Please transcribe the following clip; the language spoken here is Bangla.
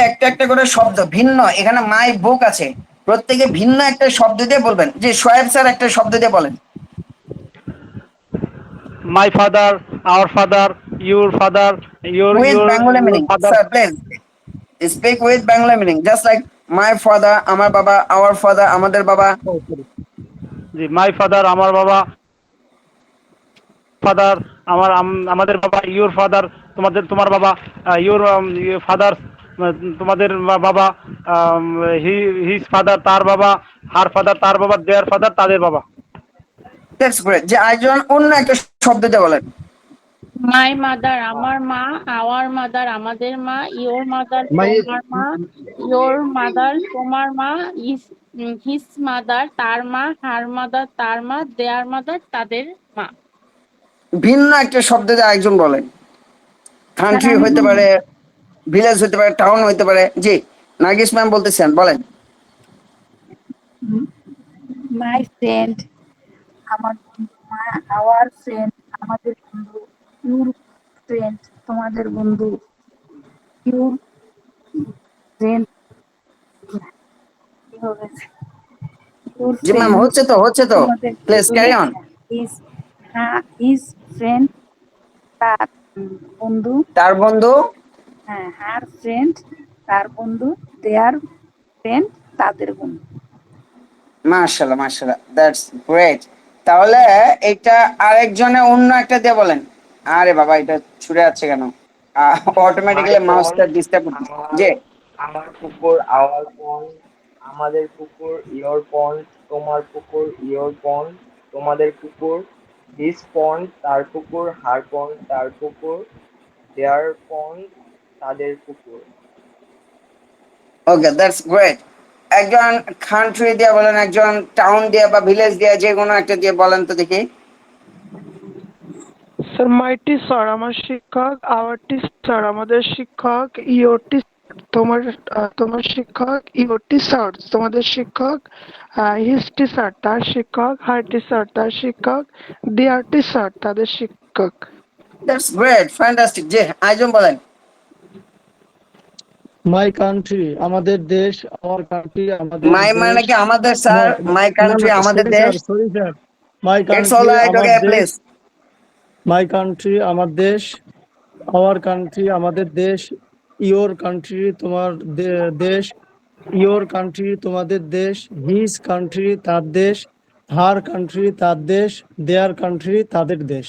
একটা একটা করে শব্দ ভিন্ন এখানে মাই বুক আছে প্রত্যেকে ভিন্ন একটা শব্দ দিয়ে বলবেন যে সোয়েব স্যার একটা শব্দ দিয়ে বলেন my father our father your father your your Bengali meaning. Father Sir, please speak with Bengali meaning. Just like my father, আমার বাবা, আওয়ার ফাদার আমাদের বাবা. জি মাই ফাদার আমার বাবা ফাদার আমার আমাদের বাবা ইউর ফাদার তোমাদের তোমার বাবা ইউর ফাদার তোমাদের বাবা হিজ ফাদার তার বাবা হার ফাদার তার বাবা দেয়ার ফাদার তাদের বাবা যে আরেকজন অন্য একটা শব্দ দিয়ে বলেন. মাই মাদার আমার মা আওয়ার মাদার আমাদের মা ইওর মাদার তোমার মা ইওর মাদার তোমার মা ইস হিস মাদার তার মা হার মাদার তার মা দেয়ার মাদার তাদের মা ভিন্ন একটা শব্দ দিয়ে আরেকজন বলেন. কান্ট্রি হইতে পারে, ভিলেজ হইতে পারে, টাউন হইতে পারে. জি, নার্গিস ম্যাম বলতেছেন, বলেন. মাই ফ্রেন্ড আমার আওয়ার ফ্রেন্ড আমাদের বন্ধু ইউর ফ্রেন্ড তোমাদের বন্ধু ইউর ফ্রেন্ড জি ম্যাম হচ্ছে তো, হচ্ছে তো. Please carry on. is হ্যাঁ ইজ ফ্রেন্ড তার বন্ধু তার বন্ধু হ্যাঁ হার ফ্রেন্ড তার বন্ধু দেয়ার ফ্রেন্ড তাদের বন্ধু। মাশাআল্লাহ মাশাআল্লাহ দ্যাটস গ্রেট তাহলে এটা আরেকজনে অন্য একটা দিয়ে বলেন। আরে বাবা এটা ছুড়ে যাচ্ছে কেন? অটোমেটিক্যালি মাউসটা ডিস্টার্ব করছে। যে আমার পুকুর আওয়ার পন্ড আমাদের পুকুর ইয়োর পন্ড তোমার পুকুর ইয়োর পন্ড তোমাদের পুকুর হিস পন্ড তার পুকুর হার পন্ড তার পুকুর দেয়ার পন্ড তাদের পুকুর ওকে দ্যাটস গ্রেট একজন কান্ট্রি দিয়ে বলেন একজন টাউন দিয়ে বা ভিলেজ দিয়ে যে কোনো একটা দিয়ে বলেন তো দেখি। স্যার মাই টিচার আমার শিক্ষক আওয়ার টিচার আমাদের শিক্ষক ইওর টিচার তোমার আহ, তোমার শিক্ষক ইওর টিচার তোমাদের শিক্ষক হিস টিচার তার শিক্ষক হার টিচার তার শিক্ষক দেয়ার টিচার তাদের শিক্ষক। দ্যাটস গ্রেট ফ্যান্টাস্টিক যে আইজন বলেন। মাই কান্ট্রি আমাদের দেশ আমার কান্ট্রি আমাদের মাই মানে কি আমাদের স্যার মাই কান্ট্রি আমাদের দেশ? Sorry sir my it's all right okay please my country আমার দেশ আওয়ার কান্ট্রি আমাদের দেশ ইওর কান্ট্রি তোমার দেশ ইওর কান্ট্রি তোমাদের দেশ হিজ কান্ট্রি তার দেশ হার কান্ট্রি তার দেশ দেয়ার কান্ট্রি তাদের দেশ।